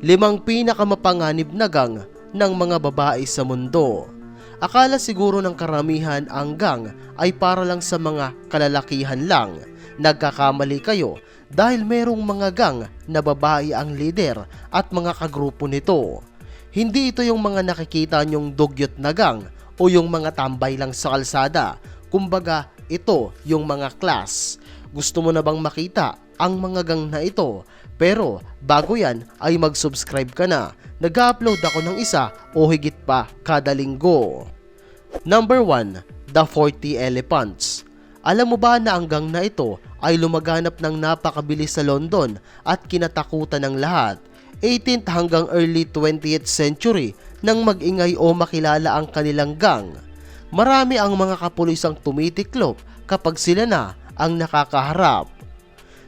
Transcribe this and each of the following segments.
limang pinakamapanganib na gang ng mga babae sa mundo. Akala siguro ng karamihan ang gang ay para lang sa mga kalalakihan lang. Nagkakamali kayo dahil merong mga gang na babae ang leader at mga kagrupo nito. Hindi ito yung mga nakikita nyong dugyot na gang o yung mga tambay lang sa kalsada. Kumbaga, ito yung mga class. Gusto mo na bang makita ang mga gang na ito? Pero bago yan ay mag-subscribe ka na. Nag-upload ako ng isa o higit pa kada linggo. Number 1, The 40 Elephants. Alam mo ba na ang gang na ito ay lumaganap ng napakabilis sa London at kinatakutan ng lahat? 18th hanggang early 20th century nang magingay o makilala ang kanilang gang. Marami ang mga kapulisang tumitiklop kapag sila na ang nakakaharap.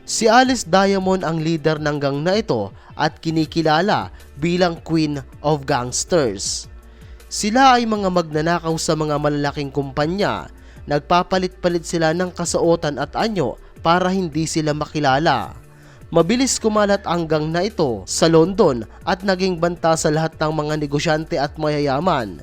Si Alice Diamond ang leader ng gang na ito at kinikilala bilang Queen of Gangsters. Sila ay mga magnanakaw sa mga malalaking kumpanya. Nagpapalit-palit sila ng kasuotan at anyo para hindi sila makilala. Mabilis kumalat ang gang na ito sa London at naging banta sa lahat ng mga negosyante at mayayaman.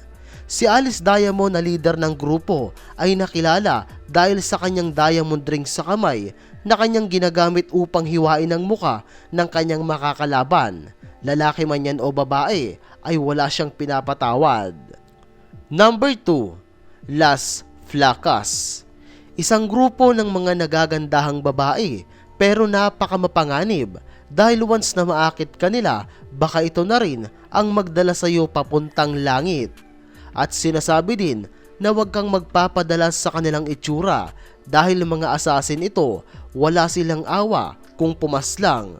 Si Alice Diamond na leader ng grupo ay nakilala dahil sa kanyang diamond ring sa kamay na kanyang ginagamit upang hiwain ang muka ng kanyang makakalaban. Lalaki man yan o babae ay wala siyang pinapatawad. Number 2, Las Flacas. Isang grupo ng mga nagagandahang babae pero napakamapanganib dahil once na maakit kanila, baka ito na rin ang magdala sa iyo papuntang langit. At sinasabi din na huwag kang magpapadala sa kanilang itsura dahil mga asasin ito, wala silang awa kung pumaslang.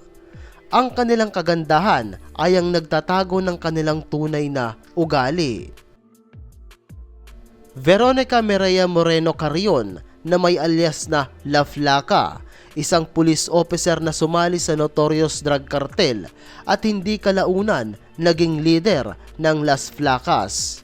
Ang kanilang kagandahan ay ang nagtatago ng kanilang tunay na ugali. Veronica Mireya Moreno Carrion na may alias na La Flaca, isang police officer na sumali sa notorious drug cartel at hindi kalaunan naging leader ng Las Flacas.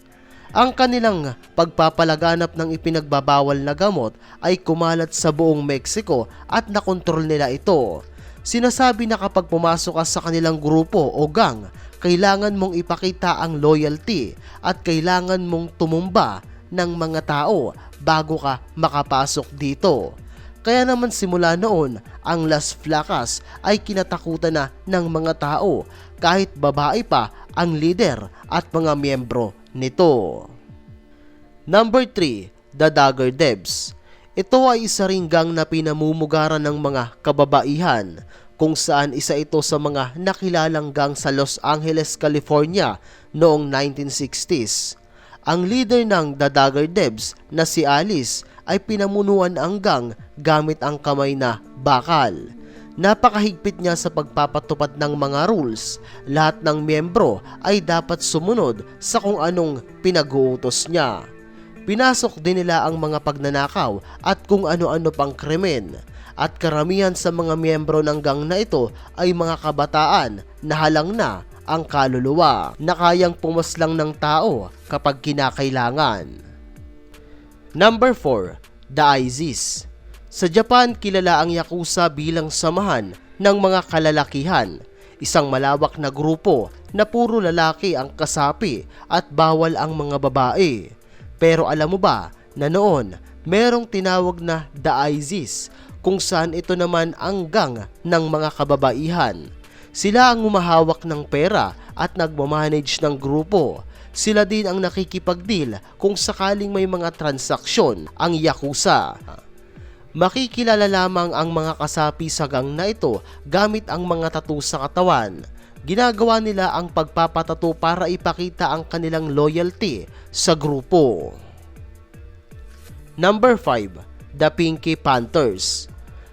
Ang kanilang pagpapalaganap ng ipinagbabawal na gamot ay kumalat sa buong Mexico at nakontrol nila ito. Sinasabi na kapag pumasok ka sa kanilang grupo o gang, kailangan mong ipakita ang loyalty at kailangan mong tumumba ng mga tao bago ka makapasok dito. Kaya naman simula noon, ang Las Flacas ay kinatakutan na ng mga tao kahit babae pa ang leader at mga miyembro nito. Number 3, The Dagger Devs. Ito ay isa ring gang na pinamumugaran ng mga kababaihan kung saan isa ito sa mga nakilalang gang sa Los Angeles, California noong 1960s. Ang leader ng The Dagger Devs na si Alice ay pinamunuan ang gang gamit ang kamay na bakal. Napakahigpit niya sa pagpapatupad ng mga rules. Lahat ng miyembro ay dapat sumunod sa kung anong pinag-uutos niya. Pinasok din nila ang mga pagnanakaw at kung ano-ano pang krimen. At karamihan sa mga miyembro ng gang na ito ay mga kabataan na halang na ang kaluluwa na kayang pumaslang ng tao kapag kinakailangan. Number 4, The ISIS. Sa Japan, kilala ang Yakuza bilang samahan ng mga kalalakihan, isang malawak na grupo na puro lalaki ang kasapi at bawal ang mga babae. Pero alam mo ba na noon, merong tinawag na The ISIS kung saan ito naman ang gang ng mga kababaihan. Sila ang umahawak ng pera at nagmamanage ng grupo. Sila din ang nakikipagdeal kung sakaling may mga transaksyon ang Yakuza. Makikilala lamang ang mga kasapi sa gang na ito gamit ang mga tattoo sa katawan. Ginagawa nila ang pagpapatato para ipakita ang kanilang loyalty sa grupo. Number 5, The Pinky Panthers.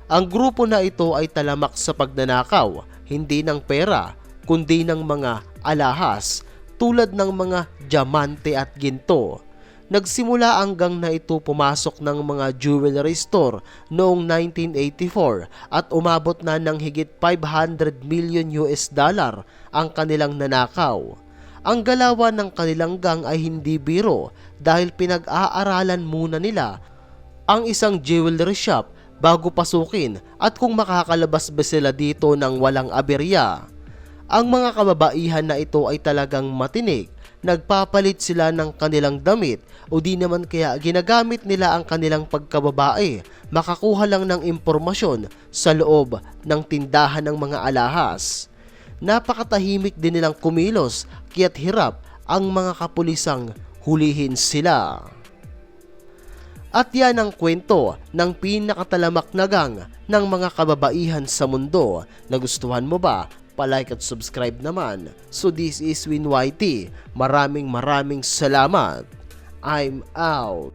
Ang grupo na ito ay talamak sa pagnanakaw, hindi ng pera, kundi ng mga alahas tulad ng mga diamante at ginto. Nagsimula ang gang na ito pumasok ng mga jewelry store noong 1984 at umabot na ng higit 500 million US dollar ang kanilang nanakaw. Ang galawan ng kanilang gang ay hindi biro dahil pinag-aaralan muna nila ang isang jewelry shop bago pasukin at kung makakalabas ba sila dito ng walang aberya. Ang mga kababaihan na ito ay talagang matinik. Nagpapalit sila ng kanilang damit o di naman kaya ginagamit nila ang kanilang pagkababae makakuha lang ng impormasyon sa loob ng tindahan ng mga alahas. Napakatahimik din nilang kumilos kaya't hirap ang mga kapulisang hulihin sila. At yan ang kwento ng pinakatalamak na gang ng mga kababaihan sa mundo. Nagustuhan mo ba? Palike at subscribe naman. So this is Win YT. Maraming maraming salamat. I'm out.